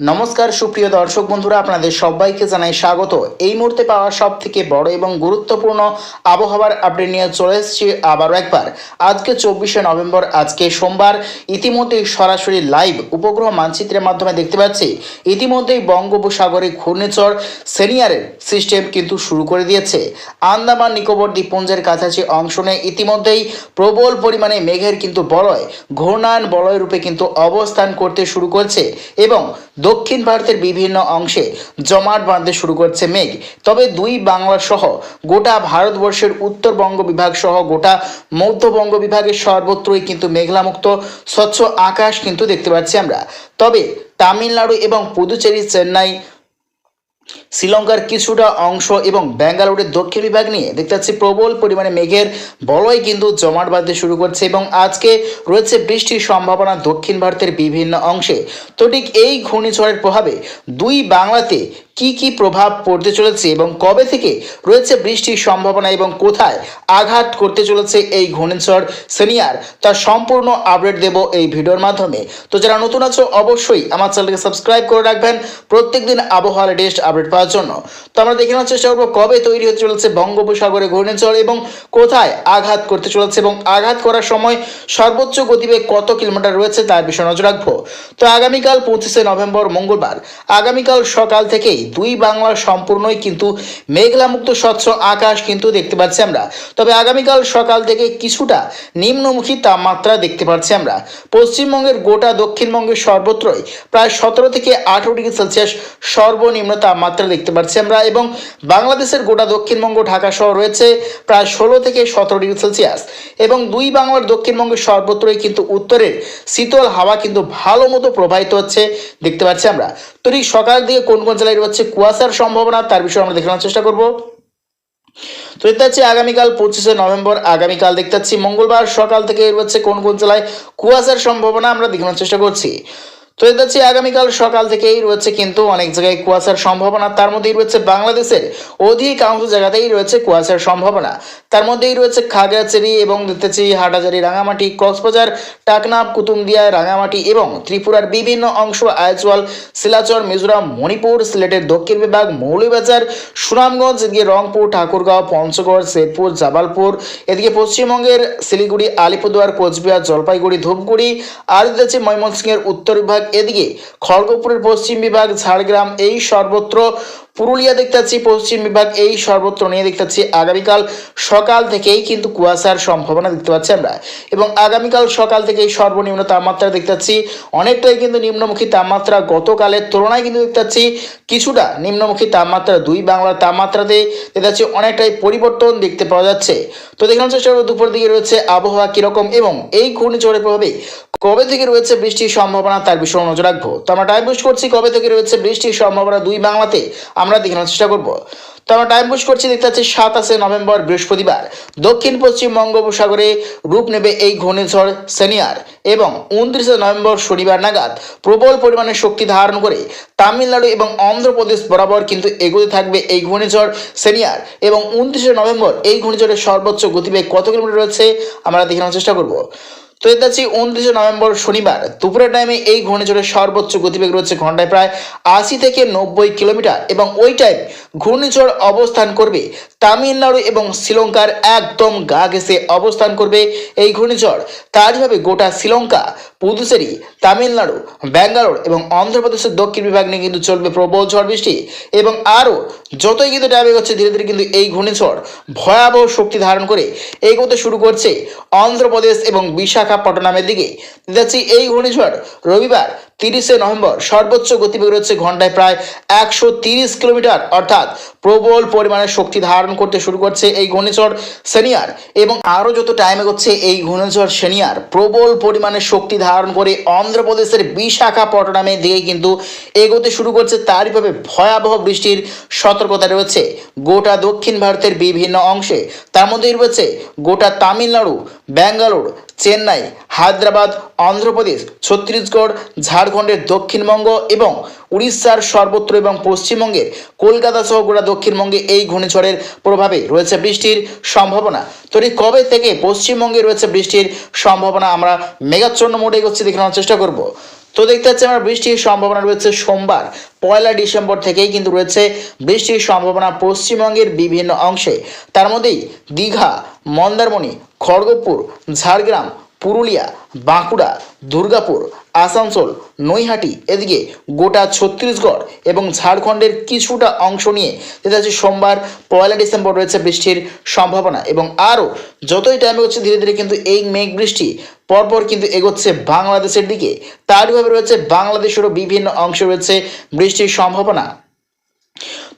নমস্কার, সুপ্রিয় দর্শক বন্ধুরা, আপনাদের সবাইকে জানাই স্বাগত। এই মুহূর্তে পাওয়া সব থেকে বড় এবং গুরুত্বপূর্ণ আবহাওয়ার আপডেট নিয়ে চলে এসেছি আবারও একবার। আজকে চব্বিশে নভেম্বর, আজকে সোমবার, ইতিমধ্যেই সরাসরি লাইভ উপগ্রহ মানচিত্রের মাধ্যমে দেখতে পাচ্ছি। ইতিমধ্যেই বঙ্গোপসাগরে ঘূর্ণিঝড় সেনিয়ারের সিস্টেম কিন্তু শুরু করে দিয়েছে। আন্দামান, নিকোবর দ্বীপপুঞ্জের কাছাকাছি অংশ নিয়ে ইতিমধ্যেই প্রবল পরিমাণে মেঘের কিন্তু বলয়, ঘূর্ণায়ন বলয় রূপে কিন্তু অবস্থান করতে শুরু করছে এবং দক্ষিণ ভারতের বিভিন্ন অংশে জমাট বাঁধতে শুরু করছে মেঘ। তবে দুই বাংলা সহ গোটা ভারতবর্ষের উত্তরবঙ্গ বিভাগ সহ গোটা মধ্যবঙ্গ বিভাগের সর্বত্রই কিন্তু মেঘলামুক্ত, স্বচ্ছ আকাশ কিন্তু দেখতে পাচ্ছি আমরা। তবে তামিলনাড়ু এবং পুদুচেরি, চেন্নাই শ্রীলঙ্কার কিছুটা অংশ এবং ব্যাঙ্গালোরের দক্ষিণ বিভাগ নিয়ে দেখতে পাচ্ছি প্রবল পরিমাণে মেঘের বলয় কিন্তু জমাট বাঁধতে শুরু করছে এবং আজকে রয়েছে বৃষ্টির সম্ভাবনা দক্ষিণ ভারতের বিভিন্ন অংশে। তো ঠিক এই ঘূর্ণিঝড়ের প্রভাবে দুই বাংলাতে কি কি প্রভাব পড়তে চলেছে এবং কবে থেকে রয়েছে বৃষ্টির সম্ভাবনা এবং কোথায় আঘাত করতে চলেছে এই ঘূর্ণিঝড় সিনিয়র তার সম্পূর্ণ আপডেট দেব এই ভিডিওর মাধ্যমে। তো যারা নতুন আছো, অবশ্যই আমার চ্যানেলকে সাবস্ক্রাইব করে রাখবেন। প্রত্যেকদিন আবহাওয়া লেটেস্ট আপডেট পাওয়ার জন্য। তো আমরা দেখে নেওয়ার চেষ্টা করব কবে তৈরি হতে চলেছে বঙ্গোপসাগরে ঘূর্ণিঝড় এবং কোথায় আঘাত করতে চলেছে এবং আঘাত করার সময় সর্বোচ্চ গতিবেগ কত কিলোমিটার রয়েছে তার বিষয়ে নজর রাখব। তো আগামীকাল পঁচিশে নভেম্বর মঙ্গলবার, আগামীকাল সকাল থেকেই দুই বাংলার সম্পূর্ণই কিন্তু মেঘলামুক্ত স্বচ্ছ আকাশ কিন্তু দেখতে পাচ্ছি আমরা। তবে আগামীকাল সকাল থেকে কিছুটা নিম্নমুখী তাপমাত্রা দেখতে পাচ্ছি আমরা। পশ্চিমবঙ্গের গোটা দক্ষিণবঙ্গের সর্বত্রই প্রায় সতেরো থেকে আঠেরো ডিগ্রি সেলসিয়াস সর্বনিম্ন তাপমাত্রা দেখতে পাচ্ছি আমরা। এবং বাংলাদেশের গোটা দক্ষিণবঙ্গ ঢাকা শহর রয়েছে প্রায় ষোলো থেকে সতেরো ডিগ্রি সেলসিয়াস। এবং দুই বাংলার দক্ষিণবঙ্গের সর্বত্রই কিন্তু উত্তরের শীতল হাওয়া কিন্তু ভালো মতো প্রবাহিত হচ্ছে দেখতে পাচ্ছি আমরা। তো ঠিক সকাল দিকে কোন কোন জেলায় রয়েছে কুয়াশার সম্ভাবনা তার বিষয়ে আমরা দেখানোর চেষ্টা করব। তো দেখতে পাচ্ছি আগামীকাল পঁচিশে নভেম্বর, আগামীকাল দেখতে পাচ্ছি মঙ্গলবার সকাল থেকে রয়েছে কোন কোন জেলায় কুয়াশার সম্ভাবনা আমরা দেখানোর চেষ্টা করছি। তো দেখতে পাচ্ছি আগামীকাল সকাল থেকেই রয়েছে কিন্তু অনেক জায়গায় কুয়াশার সম্ভাবনা। তার মধ্যেই রয়েছে বাংলাদেশের অধিকাংশ জায়গাতেই রয়েছে কুয়াশার সম্ভাবনা। তার মধ্যেই রয়েছে খাগড়াছড়ি এবং দেখতেছি হাটাজারি রাঙামাটি কক্সবাজার টাকনাফ কুতুমদিয়া রাঙামাটি এবং ত্রিপুরার বিভিন্ন অংশ আইজওয়াল শিলাচর, মিজোরাম, মণিপুর, সিলেটের দক্ষিণ বিভাগ, মৌলভীবাজার, সুনামগঞ্জ, এদিকে রংপুর, ঠাকুরগাঁও, পঞ্চগড়, শেরপুর, জাবালপুর, এদিকে পশ্চিমবঙ্গের শিলিগুড়ি, আলিপুরদুয়ার, কোচবিহার, জলপাইগুড়ি, ধূপগুড়ি, আর দেখছি ময়মনসিংহের উত্তর বিভাগ এদিকে খড়গপুরের পশ্চিম বিভাগ, ঝাড়গ্রাম এই সর্বত্র, পুরুলিয়া দেখতে পাচ্ছি পশ্চিম বিভাগ এই সর্বত্র নিয়ে দেখতে পাচ্ছি আগামীকাল সকাল থেকেই কিন্তু কুয়াশার সম্ভাবনা দেখতে পাচ্ছি আমরা। এবং আগামীকাল সকাল থেকেই সর্বনিম্ন তাপমাত্রা দেখতে পাচ্ছি অনেকটাই কিন্তু নিম্নমুখী তাপমাত্রা গতকালের তুলনায় কিন্তু দেখতে পাচ্ছি কিছুটা নিম্নমুখী তাপমাত্রা দুই বাংলার তাপমাত্রাতে দেখতে পাচ্ছি অনেকটাই পরিবর্তন দেখতে পাওয়া যাচ্ছে। তো দেখানোর চেষ্টা করব দুপুর দিকে রয়েছে আবহাওয়া কীরকম এবং এই ঘূর্ণিঝড়ের প্রভাবে কবে থেকে রয়েছে বৃষ্টির সম্ভাবনা তার বিষয়ে নজর রাখব। তো আমরা টাইম বুঝ করছি, কবে থেকে রয়েছে বৃষ্টির সম্ভাবনা দুই বাংলাতে, আমরা দেখানোর চেষ্টা করব। তো আমরা টাইম বুঝ করছি, দেখতে পাচ্ছি সাতাশে নভেম্বর, বৃহস্পতিবার। দক্ষিণ, পশ্চিম বঙ্গোপসাগরে রূপ নেবে এই ঘূর্ণিঝড় সেনিয়ার এবং উনত্রিশে নভেম্বর শনিবার নাগাদ প্রবল পরিমাণে শক্তি ধারণ করে তামিলনাড়ু এবং অন্ধ্রপ্রদেশ বরাবর কিন্তু এগোতে থাকবে এই ঘূর্ণিঝড় সেনিয়ার এবং উনত্রিশে নভেম্বর এই ঘূর্ণিঝড়ের সর্বোচ্চ গতিবেগ কত কিলোমিটার রয়েছে, আমরা দেখানোর চেষ্টা করব। তো এটা হচ্ছে উনত্রিশে নভেম্বর শনিবার। দুপুরের টাইমে এই ঘূর্ণিঝড়ের সর্বোচ্চ গতিবেগ রয়েছে ঘন্টায় প্রায় আশি থেকে নব্বই কিলোমিটার এবং ওই টাইম ঘূর্ণিঝড় অবস্থান করবে। তামিলনাড়ু এবং শ্রীলঙ্কার একদম গা ঘেসে অবস্থান করবে এই ঘূর্ণিঝড়। তারইভাবে গোটা শ্রীলঙ্কা, পুদুচেরি, তামিলনাড়ু, ব্যাঙ্গালোর এবং অন্ধ্রপ্রদেশের দক্ষিণ বিভাগ নিয়ে কিন্তু চলবে প্রবল ঝড় বৃষ্টি এবং আরও যতই কিন্তু টাইমে হচ্ছে ধীরে ধীরে কিন্তু এই ঘূর্ণিঝড় ভয়াবহ শক্তি ধারণ করে এগোতে শুরু করছে অন্ধ্রপ্রদেশ এবং বিশাখাপট্টনামের দিকে। যাচ্ছি এই ঘূর্ণিঝড় রবিবার তিরিশে নভেম্বর সর্বোচ্চ গতিবেগ রয়েছে ঘন্টায় প্রায় একশো তিরিশ কিলোমিটার। অর্থাৎ প্রবল পরিমাণে শক্তি ধারণ করতে শুরু করছে এই ঘূর্ণিঝড় সেনিয়ার এবং আরও যত টাইম এগোচ্ছে এই ঘূর্ণিঝড় সেনিয়ার, প্রবল পরিমাণে শক্তি ধারণ করে অন্ধ্রপ্রদেশের বিশাখাপট্টনামের দিকে কিন্তু এগোতে শুরু করছে তারইভাবে ভয়াবহ বৃষ্টির সতর্কতা রয়েছে। গোটা দক্ষিণ ভারতের বিভিন্ন অংশে তার মধ্যেই রয়েছে গোটা তামিলনাড়ু, ব্যাঙ্গালোর চেন্নাই, হায়দ্রাবাদ, অন্ধ্রপ্রদেশ, ছত্তিশগড় ঝাড়খণ্ডের দক্ষিণবঙ্গ এবং উড়িষ্যার সর্বত্র এবং পশ্চিমবঙ্গের কলকাতা সহ গোটা দক্ষিণবঙ্গে এই ঘূর্ণিঝড়ের প্রভাবে রয়েছে বৃষ্টির সম্ভাবনা। তো ঠিক কবে থেকে পশ্চিমবঙ্গে রয়েছে বৃষ্টির সম্ভাবনা আমরা মেঘাচ্ছন্ন মোডে এগোচ্ছি দেখে নেওয়ার চেষ্টা করব। তো দেখতে পাচ্ছি আমরা বৃষ্টির সম্ভাবনা রয়েছে সোমবার, পয়লা ডিসেম্বর থেকেই কিন্তু রয়েছে বৃষ্টির সম্ভাবনা পশ্চিমবঙ্গের বিভিন্ন অংশে। তার মধ্যেই দীঘা, মন্দারমণি খড়গপুর, ঝাড়গ্রাম, পুরুলিয়া, বাঁকুড়া, দুর্গাপুর, আসানসোল, নৈহাটি, এদিকে গোটা ছত্তিশগড় এবং ঝাড়খণ্ডের কিছুটা অংশ নিয়ে যেটা হচ্ছে সোমবার পয়লা ডিসেম্বর রয়েছে বৃষ্টির সম্ভাবনা এবং আরও যতই টাইম হচ্ছে ধীরে ধীরে কিন্তু এই মেঘ বৃষ্টি পরপর কিন্তু এগোচ্ছে বাংলাদেশের দিকে। তারইভাবে রয়েছে বাংলাদেশেরও বিভিন্ন অংশে রয়েছে বৃষ্টির সম্ভাবনা।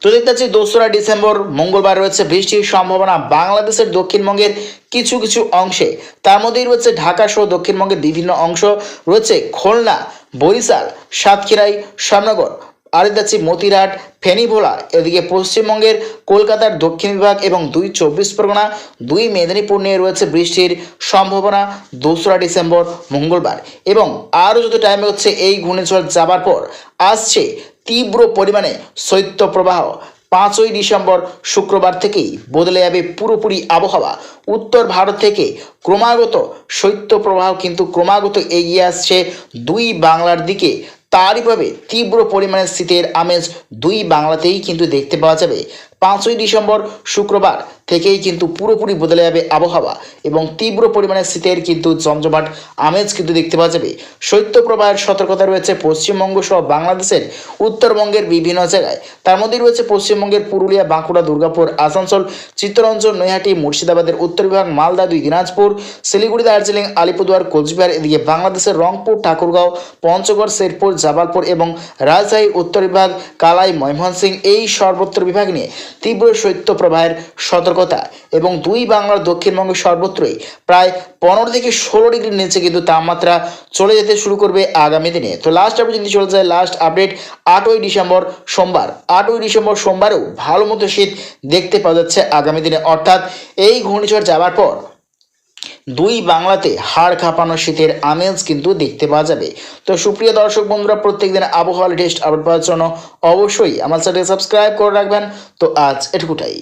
তো দেখতে পাচ্ছি দোসরা ডিসেম্বর মঙ্গলবার রয়েছে বৃষ্টির সম্ভাবনা বাংলাদেশের দক্ষিণবঙ্গের কিছু কিছু অংশে। তার মধ্যেই রয়েছে ঢাকা সহ দক্ষিণবঙ্গের বিভিন্ন অংশ। রয়েছে খুলনা, বরিশাল, সাতক্ষীরাই শ্যামনগর আর যাচ্ছি মতিরাট ফেনীভোলা, এদিকে পশ্চিমবঙ্গের কলকাতার দক্ষিণ বিভাগ এবং দুই চব্বিশ পরগনা, দুই মেদিনীপুর নিয়ে রয়েছে বৃষ্টির সম্ভাবনা দোসরা ডিসেম্বর মঙ্গলবার। এবং আরও যত টাইমে হচ্ছে এই ঘূর্ণিঝড় যাবার পর, আসছে তীব্র পরিমাণে শৈত্যপ্রবাহ পাঁচই ডিসেম্বর শুক্রবার থেকেই বদলে যাবে পুরোপুরি আবহাওয়া। উত্তর ভারত থেকে ক্রমাগত শৈত্যপ্রবাহ কিন্তু ক্রমাগত এগিয়ে আসছে। দুই বাংলার দিকে তারইভাবে তীব্র পরিমাণে শীতের আমেজ দুই বাংলাতেই কিন্তু দেখতে পাওয়া যাবে। পাঁচই ডিসেম্বর শুক্রবার থেকেই কিন্তু পুরোপুরি বদলে যাবে আবহাওয়া এবং তীব্র পরিমাণে শীতের কিন্তু জমজমাট আমেজ কিন্তু দেখতে পাওয়া যাবে। শৈত্যপ্রবাহের সতর্কতা রয়েছে পশ্চিমবঙ্গ সহ বাংলাদেশের উত্তরবঙ্গের বিভিন্ন জায়গায় তার মধ্যে রয়েছে পশ্চিমবঙ্গের পুরুলিয়া, বাঁকুড়া, দুর্গাপুর, আসানসোল, চিত্তরঞ্জন, নৈহাটি, মুর্শিদাবাদের উত্তর বিভাগ, মালদা, দুই দিনাজপুর, শিলিগুড়ি, দার্জিলিং, আলিপুরদুয়ার, কোচবিহার, এদিকে বাংলাদেশের রংপুর, ঠাকুরগাঁও, পঞ্চগড়, শেরপুর জাবালপুর এবং রাজশাহী উত্তর বিভাগ, কালাই ময়মনসিং এই সর্বত্র বিভাগ নিয়ে তীব্র শৈত্যপ্রবাহের সতর্কতা এবং দুই বাংলার দক্ষিণবঙ্গে সর্বত্রই প্রায় পনেরো থেকে ষোলো ডিগ্রির নিচে কিন্তু তাপমাত্রা চলে যেতে শুরু করবে আগামী দিনে। তো লাস্ট আপডেট যদি চলে যায়। লাস্ট আপডেট আটই ডিসেম্বর সোমবার। আটই ডিসেম্বর সোমবারেও ভালো মতো শীত দেখতে পাওয়া যাচ্ছে আগামী দিনে। অর্থাৎ এই ঘূর্ণিঝড় যাওয়ার পর দুই বাংলাতে হাড় কাঁপানো শীতের আমেজ কিন্তু দেখতে পাওয়া যাবে। তো সুপ্রিয় দর্শক বন্ধুরা, প্রত্যেকদিন আবহাওয়া লেটেস্ট আপডেট পাওয়ার জন্য অবশ্যই আমার চ্যানেল সাবস্ক্রাইব করে রাখবেন। তো আজ এটুকুটাই।